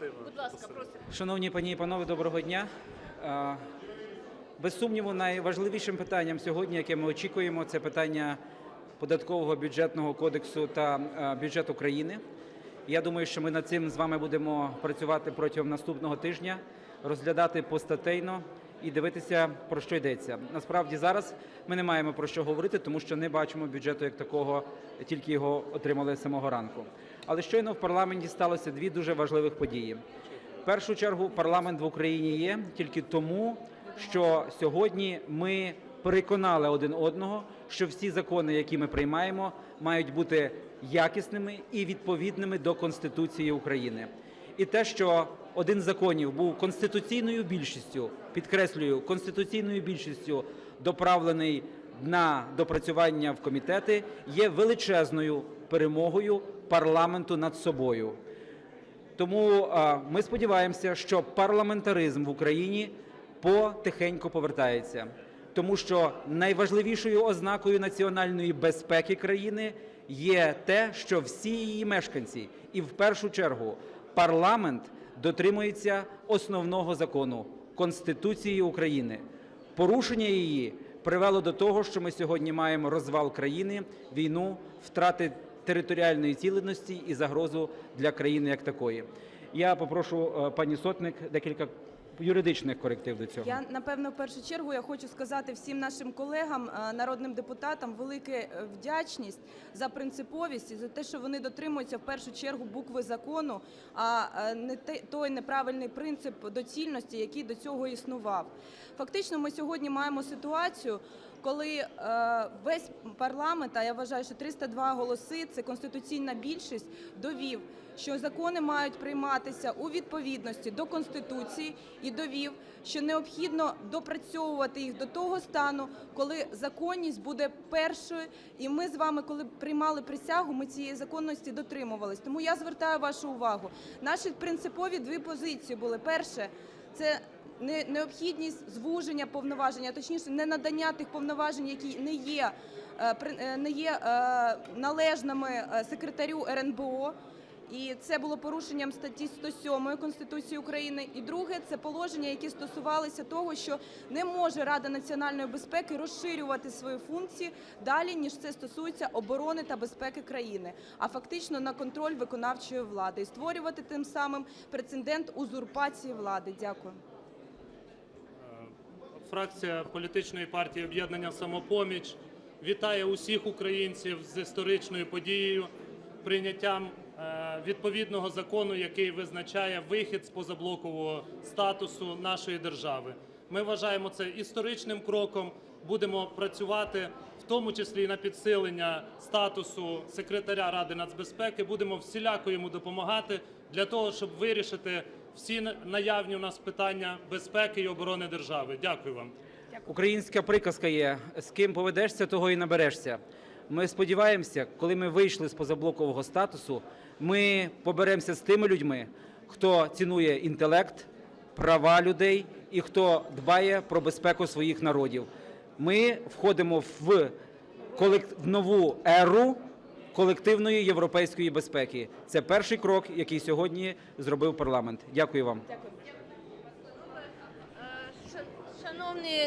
Будь ласка, просимо. Шановні пані і панове, доброго дня. Е, Без сумніву, найважливішим питанням сьогодні, яке ми очікуємо, це питання податкового бюджетного кодексу та е, бюджету країни. Я думаю, що ми над цим з вами будемо працювати протягом наступного тижня, розглядати постатейно і дивитися, про що йдеться. Насправді зараз ми не маємо про що говорити, тому що не бачимо бюджету як такого, тільки його отримали самого ранку. Але щойно в парламенті сталося дві дуже важливих події. В першу чергу парламент в Україні є тільки тому, що сьогодні ми переконали один одного, що всі закони, які ми приймаємо, мають бути якісними і відповідними до Конституції України. І те, що один з законів був конституційною більшістю, підкреслюю, конституційною більшістю доправлений на допрацювання в комітети, є величезною перемогою парламенту над собою. Тому ми сподіваємося, що парламентаризм в Україні потихеньку повертається, тому що найважливішою ознакою національної безпеки країни є те, що всі її мешканці, і в першу чергу парламент дотримується основного закону Конституції України. Порушення її привело до того, що ми сьогодні маємо розвал країни, війну, втрати територіальної цілісності і загрозу для країни як такої. Я попрошу е, пані Сотник декілька юридичних коректив до цього. Я напевно в першу чергу я хочу сказати всім нашим колегам, е, народним депутатам, велике е, вдячність за принциповість і за те, що вони дотримуються в першу чергу букви закону, а не той неправильний принцип доцільності, який до цього існував. Фактично, ми сьогодні маємо ситуацію. Коли е, весь парламент, а я вважаю, що 302 голоси це конституційна більшість, довів, що закони мають прийматися у відповідності до конституції, і довів, що необхідно допрацьовувати їх до того стану, коли законність буде першою. І ми з вами, коли приймали присягу, ми цієї законності дотримувались. Тому я звертаю вашу увагу. Наші принципові дві позиції були: перше це необхідність звуження повноважень, точніше, не надання тих повноважень, які не є, е, е, не є е, належними секретарю РНБО. І це було порушенням статті 107 Конституції України. І друге це положення, які стосувалися того, що не може Рада національної безпеки розширювати свої функції далі, ніж це стосується оборони та безпеки країни, а фактично на контроль виконавчої влади і створювати тим самим прецедент узурпації влади. Дякую. Фракція політичної партії об'єднання самопоміч вітає усіх українців з історичною подією, прийняттям е, відповідного закону, який визначає вихід з позаблокового статусу нашої держави. Ми вважаємо це історичним кроком. Будемо працювати в тому числі і на підсилення статусу секретаря Ради нацбезпеки. Будемо всіляко йому допомагати для того, щоб вирішити всі наявні у нас питання безпеки і оборони держави. Дякую вам. Українська приказка є: з ким поведешся, того і наберешся. Ми сподіваємося, коли ми вийшли з позаблокового статусу, ми поберемося з тими людьми, хто цінує інтелект, права людей і хто дбає про безпеку своїх народів. Ми входимо в, колек- в нову еру колективної європейської безпеки. Це перший крок, який сьогодні зробив парламент. Дякую вам. Е, Шановні